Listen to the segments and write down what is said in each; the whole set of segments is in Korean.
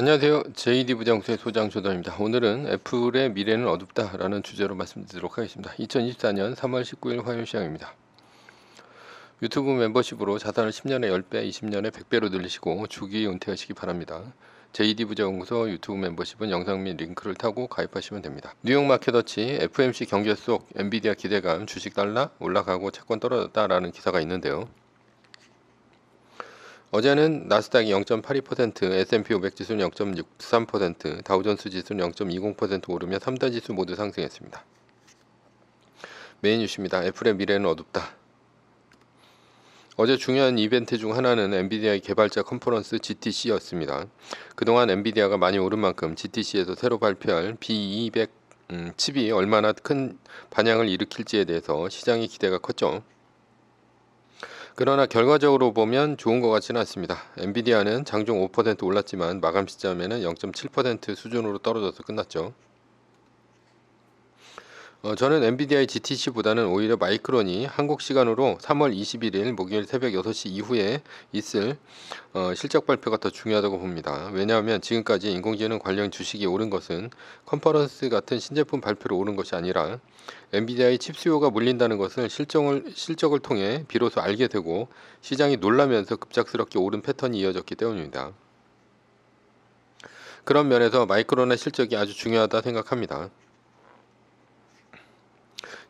안녕하세요. JD 부장수의 소장 조던입니다. 오늘은 애플의 미래는 어둡다라는 주제로 말씀드리도록 하겠습니다. 2024년 3월 19일 화요일 시장입니다. 유튜브 멤버십으로 자산을 10년에 10배, 20년에 100배로 늘리시고 주기 은퇴하시기 바랍니다. JD 부자연구소 유튜브 멤버십은 영상 및 링크를 타고 가입하시면 됩니다. 뉴욕 마켓워치 FMC 경제 속 엔비디아 기대감 주식 달러 올라가고 채권 떨어졌다라는 기사가 있는데요. 어제는 나스닥이 0.82%, S&P 500 지수는 0.63%, 다우존스 지수는 0.20% 오르며 3대 지수 모두 상승했습니다. 메인 뉴스입니다. 애플의 미래는 어둡다. 어제 중요한 이벤트 중 하나는 엔비디아의 개발자 컨퍼런스 GTC였습니다. 그동안 엔비디아가 많이 오른 만큼 GTC에서 새로 발표할 B200 음, 칩이 얼마나 큰 반향을 일으킬지에 대해서 시장의 기대가 컸죠. 그러나 결과적으로 보면 좋은 것 같지는 않습니다. 엔비디아는 장중 5% 올랐지만 마감 시점에는 0.7% 수준으로 떨어져서 끝났죠. 어, 저는 엔비디아의 GTC보다는 오히려 마이크론이 한국 시간으로 3월 21일 목요일 새벽 6시 이후에 있을 어, 실적 발표가 더 중요하다고 봅니다. 왜냐하면 지금까지 인공지능 관련 주식이 오른 것은 컨퍼런스 같은 신제품 발표로 오른 것이 아니라 엔비디아의 칩 수요가 몰린다는 것을 실정을, 실적을 통해 비로소 알게 되고 시장이 놀라면서 급작스럽게 오른 패턴이 이어졌기 때문입니다. 그런 면에서 마이크론의 실적이 아주 중요하다 생각합니다.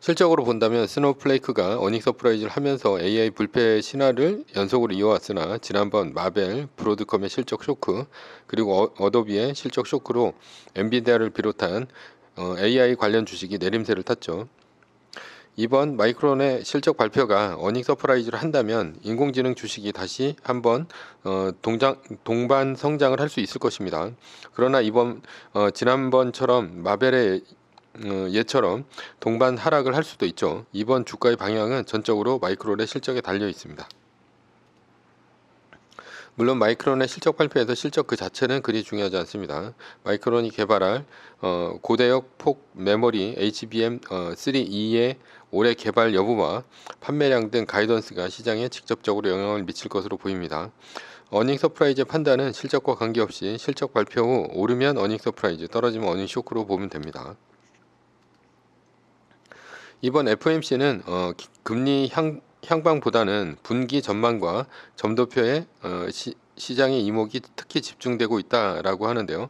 실적으로 본다면 스노우플레이크가 어닝 서프라이즈를 하면서 AI 불패 신화를 연속으로 이어왔으나 지난번 마벨, 브로드컴의 실적 쇼크 그리고 어, 어도비의 실적 쇼크로 엔비디아를 비롯한 어, AI 관련 주식이 내림세를 탔죠. 이번 마이크론의 실적 발표가 어닝 서프라이즈를 한다면 인공지능 주식이 다시 한번 어, 동장, 동반 성장을 할 수 있을 것입니다. 그러나 이번 어, 지난번처럼 마벨의 어, 예처럼 동반 하락을 할 수도 있죠. 이번 주가의 방향은 전적으로 마이크론의 실적에 달려 있습니다. 물론 마이크론의 실적 발표에서 실적 그 자체는 그리 중요하지 않습니다. 마이크론이 개발할 어, 고대역 폭 메모리 HBM3E의 어, 올해 개발 여부와 판매량 등 가이던스가 시장에 직접적으로 영향을 미칠 것으로 보입니다. 어닝 서프라이즈 판단은 실적과 관계없이 실적 발표 후 오르면 어닝 서프라이즈, 떨어지면 어닝 쇼크로 보면 됩니다. 이번 FOMC는 어, 금리 향, 향방보다는 분기 전망과 점도표에 어, 시, 시장의 이목이 특히 집중되고 있다라고 하는데요.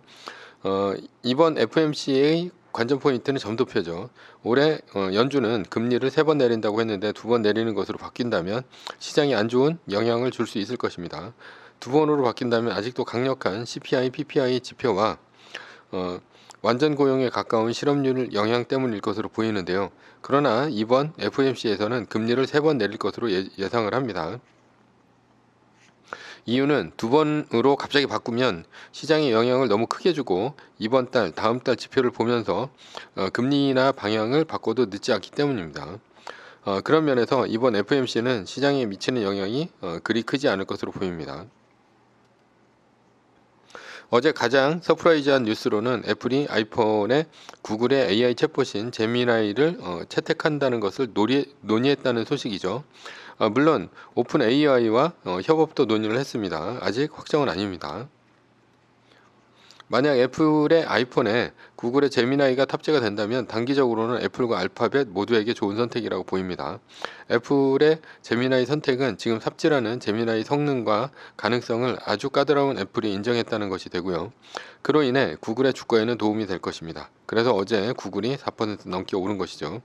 어, 이번 FOMC의 관전 포인트는 점도표죠. 올해 어, 연준은 금리를 세 번 내린다고 했는데 두 번 내리는 것으로 바뀐다면 시장이 안 좋은 영향을 줄 수 있을 것입니다. 두 번으로 바뀐다면 아직도 강력한 CPI, PPI 지표와 어, 완전 고용에 가까운 실업률 영향 때문일 것으로 보이는데요. 그러나 이번 FOMC에서는 금리를 세 번 내릴 것으로 예, 예상을 합니다. 이유는 두 번으로 갑자기 바꾸면 시장의 영향을 너무 크게 주고 이번 달, 다음 달 지표를 보면서 어, 금리나 방향을 바꿔도 늦지 않기 때문입니다. 어, 그런 면에서 이번 FOMC는 시장에 미치는 영향이 어, 그리 크지 않을 것으로 보입니다. 어제 가장 서프라이즈한 뉴스로는 애플이 아이폰에 구글의 AI 챗봇인 제미나이를 어, 채택한다는 것을 논의, 논의했다는 소식이죠. 어, 물론 오픈 AI와 어, 협업도 논의를 했습니다. 아직 확정은 아닙니다. 만약 애플의 아이폰에 구글의 제미나이가 탑재가 된다면 단기적으로는 애플과 알파벳 모두에게 좋은 선택이라고 보입니다. 애플의 제미나이 선택은 지금 삽질하는 제미나이 성능과 가능성을 아주 까다로운 애플이 인정했다는 것이 되고요. 그로 인해 구글의 주가에는 도움이 될 것입니다. 그래서 어제 구글이 4% 넘게 오른 것이죠.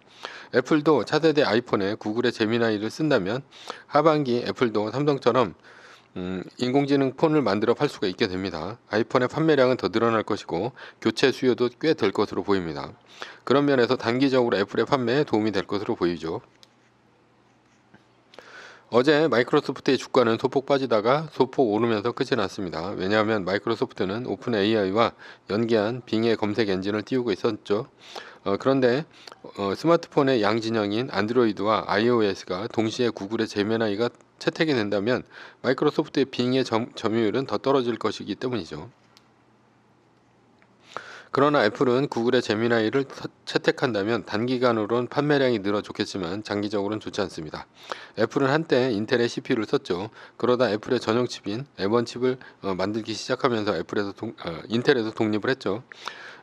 애플도 차세대 아이폰에 구글의 제미나이를 쓴다면 하반기 애플도 삼성처럼 음, 인공지능 폰을 만들어 팔 수가 있게 됩니다. 아이폰의 판매량은 더 늘어날 것이고 교체 수요도 꽤 될 것으로 보입니다. 그런 면에서 단기적으로 애플의 판매에 도움이 될 것으로 보이죠. 어제 마이크로소프트의 주가는 소폭 빠지다가 소폭 오르면서 끝이 났습니다. 왜냐하면 마이크로소프트는 오픈 AI와 연계한 빙의 검색 엔진을 띄우고 있었죠. 어, 그런데 어, 스마트폰의 양진영인 안드로이드와 iOS가 동시에 구글의 제메나이가 채택이 된다면 마이크로소프트의 빙의 점, 점유율은 더 떨어질 것이기 때문이죠. 그러나 애플은 구글의 제미나이를 서- 채택한다면 단기간으론 판매량이 늘어 좋겠지만 장기적으로는 좋지 않습니다. 애플은 한때 인텔의 CPU를 썼죠. 그러다 애플의 전용 칩인 M1 칩을 어, 만들기 시작하면서 애플에서 동- 어, 인텔에서 독립을 했죠.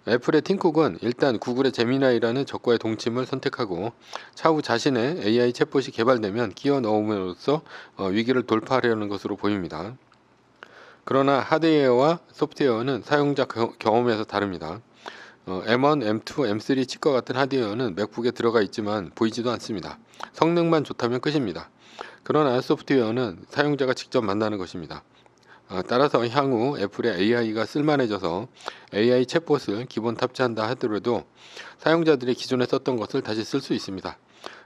애플의 팀쿡은 일단 구글의 제미나이라는 적과의 동침을 선택하고 차후 자신의 AI 챗봇이 개발되면 끼워 넣음으로써 어, 위기를 돌파하려는 것으로 보입니다. 그러나 하드웨어와 소프트웨어는 사용자 겨- 경험에서 다릅니다. 어, M1, M2, M3 칩과 같은 하드웨어는 맥북에 들어가 있지만 보이지도 않습니다. 성능만 좋다면 끝입니다. 그러나 소프트웨어는 사용자가 직접 만나는 것입니다. 어, 따라서 향후 애플의 AI가 쓸만해져서 AI 챗봇을 기본 탑재한다 하더라도 사용자들이 기존에 썼던 것을 다시 쓸 수 있습니다.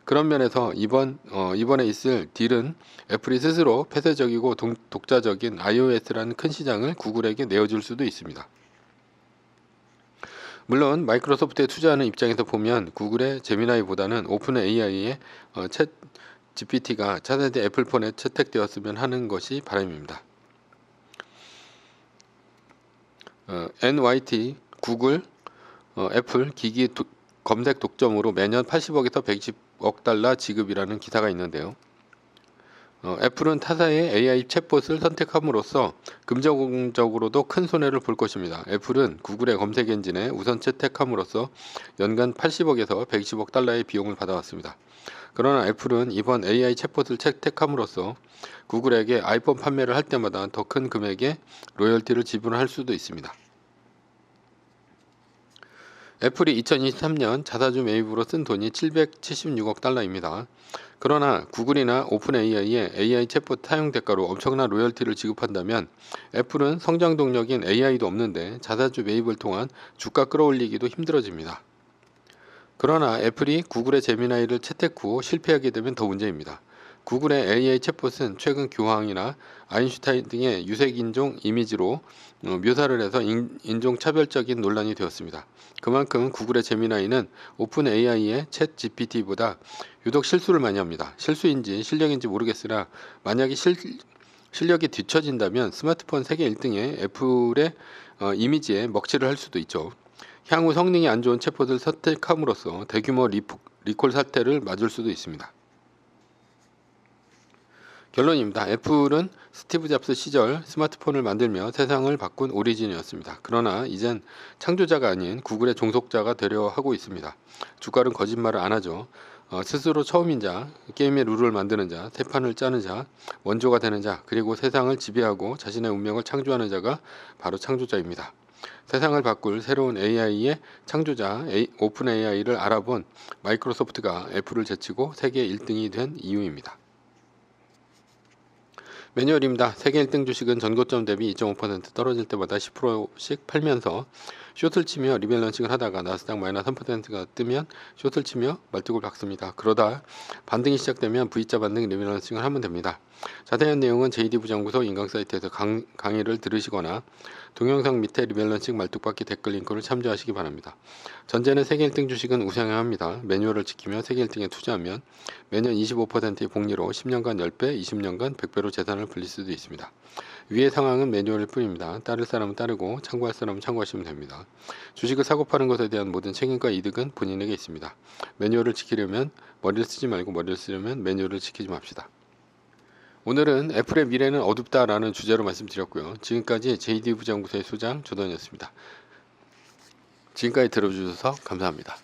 그런 면에서 이번 어, 이번에 있을 딜은 애플이 스스로 폐쇄적이고 동- 독자적인 iOS라는 큰 시장을 구글에게 내어줄 수도 있습니다. 물론 마이크로소프트에 투자하는 입장에서 보면 구글의 제미나이보다는 오픈 AI의 어, 챗 GPT가 차세대 애플폰에 채택되었으면 하는 것이 바람입니다. 어, NYT, 구글, 어, 애플 기기 도- 검색 독점으로 매년 80억에서 110억 달러 지급이라는 기사가 있는데요. 어, 애플은 타사의 AI 챗봇을 선택함으로써 금전적으로도 큰 손해를 볼 것입니다. 애플은 구글의 검색 엔진에 우선 채택함으로써 연간 80억에서 110억 달러의 비용을 받아왔습니다. 그러나 애플은 이번 AI 챗봇을 채택함으로써 구글에게 아이폰 판매를 할 때마다 더 큰 금액의 로열티를 지불할 수도 있습니다. 애플이 2023년 자사주 매입으로 쓴 돈이 776억 달러입니다. 그러나 구글이나 오픈 AI의 AI 챗봇 사용 대가로 엄청난 로열티를 지급한다면 애플은 성장 동력인 AI도 없는데 자사주 매입을 통한 주가 끌어올리기도 힘들어집니다. 그러나 애플이 구글의 제미나이를 채택 후 실패하게 되면 더 문제입니다. 구글의 AI 챗봇은 최근 교황이나 아인슈타인 등의 유색 인종 이미지로 어, 묘사를 해서 인, 인종 차별적인 논란이 되었습니다. 그만큼 구글의 제미나이는 오픈 AI의 챗 GPT보다 유독 실수를 많이 합니다. 실수인지 실력인지 모르겠으나 만약에 실, 실력이 뒤처진다면 스마트폰 세계 1등의 애플의 어, 이미지에 먹칠을 할 수도 있죠. 향후 성능이 안 좋은 챗봇을 선택함으로써 대규모 리포, 리콜 사태를 맞을 수도 있습니다. 결론입니다. 애플은 스티브 잡스 시절 스마트폰을 만들며 세상을 바꾼 오리진이었습니다. 그러나 이젠 창조자가 아닌 구글의 종속자가 되려 하고 있습니다. 주가는 거짓말을 안 하죠. 어, 스스로 처음인 자, 게임의 룰을 만드는 자, 태판을 짜는 자, 원조가 되는 자, 그리고 세상을 지배하고 자신의 운명을 창조하는 자가 바로 창조자입니다. 세상을 바꿀 새로운 AI의 창조자 A- 오픈 AI를 알아본 마이크로소프트가 애플을 제치고 세계 1등이 된 이유입니다. 매뉴얼입니다. 세계 1등 주식은 전고점 대비 2.5% 떨어질 때마다 10%씩 팔면서 숏을 치며 리밸런싱을 하다가 나스닥 마이너스 3%가 뜨면 숏을 치며 말뚝을 박습니다. 그러다 반등이 시작되면 V자 반등 리밸런싱을 하면 됩니다. 자세한 내용은 JD 부장구소 인강 사이트에서 강, 강의를 들으시거나 동영상 밑에 리밸런싱 말뚝박기 댓글 링크를 참조하시기 바랍니다. 전제는 세계 1등 주식은 우상향 합니다. 매뉴얼을 지키며 세계 1등에 투자하면 매년 25%의 복리로 10년간 10배, 20년간 100배로 재산을 불릴 수도 있습니다. 위의 상황은 매뉴얼일 뿐입니다. 따를 사람은 따르고 참고할 사람은 참고하시면 됩니다. 주식을 사고 파는 것에 대한 모든 책임과 이득은 본인에게 있습니다. 매뉴얼을 지키려면 머리를 쓰지 말고 머리를 쓰려면 매뉴얼을 지키지 맙시다. 오늘은 애플의 미래는 어둡다라는 주제로 말씀드렸고요. 지금까지 JD 부장구소의 소장 조던이었습니다. 지금까지 들어주셔서 감사합니다.